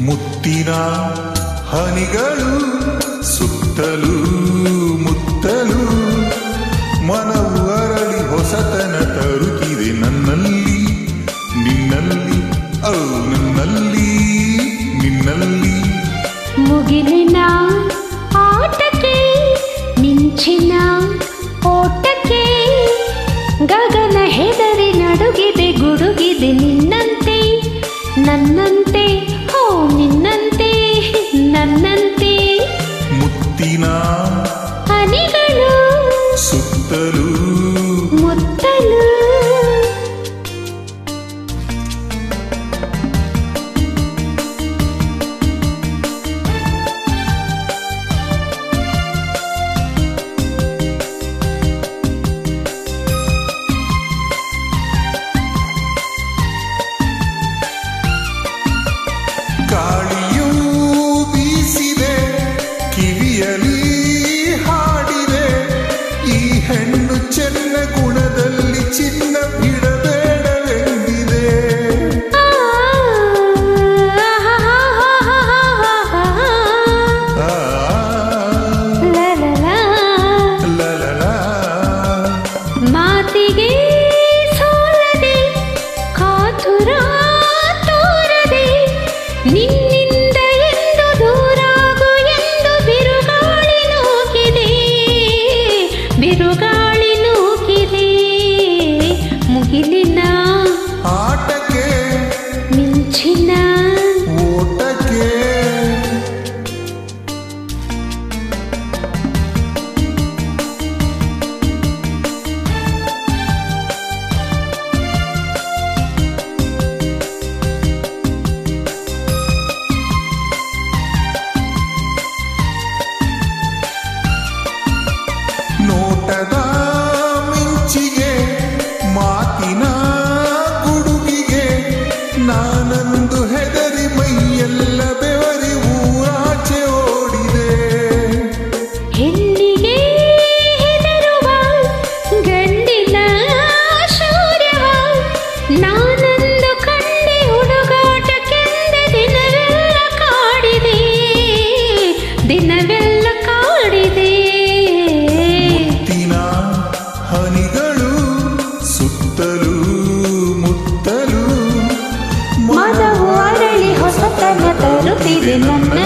ಮುತ್ತಿನ ಹನಿಗಳು ಸುತ್ತಲು ಮುತ್ತಲು ಮನವು ಅರಳಿ ಹೊಸತನ ತರುತ್ತಿದೆ. ನನ್ನಲ್ಲಿ, ನಿನ್ನಲ್ಲಿ ಅವು ನನ್ನಲ್ಲಿ, ನಿನ್ನಲ್ಲಿ. ಮುಗಿಲಿನ ಆಟಕ್ಕೆ, ಮಿಂಚಿನ ಓಟಕ್ಕೆ, ಗಗನ ಹೆದರಿ ನಡುಗಿದೆ, ಗುಡುಗಿದೆ ನಿನ್ನಂತೆ, ನನ್ನಂತೆ. 的路。మిగిలిన ఆటకే మించిన ನಾನಂದು ಕಂಡೆ ಹುಡುಗಾಟಕ್ಕೆಂದ ದಿನವೆಲ್ಲ ಕಾಡಿದೆ. ದಿನವೆಲ್ಲ ಕಾಡಿದೆ. ಮುತ್ತಿನ ಹನಿಗಳು ಸುತ್ತಲೂ ಮುತ್ತಲೂ ಮನವು ಅರಳಿ ಹೊಸತನ ತರುತ್ತಿದೆ. ನನ್ನ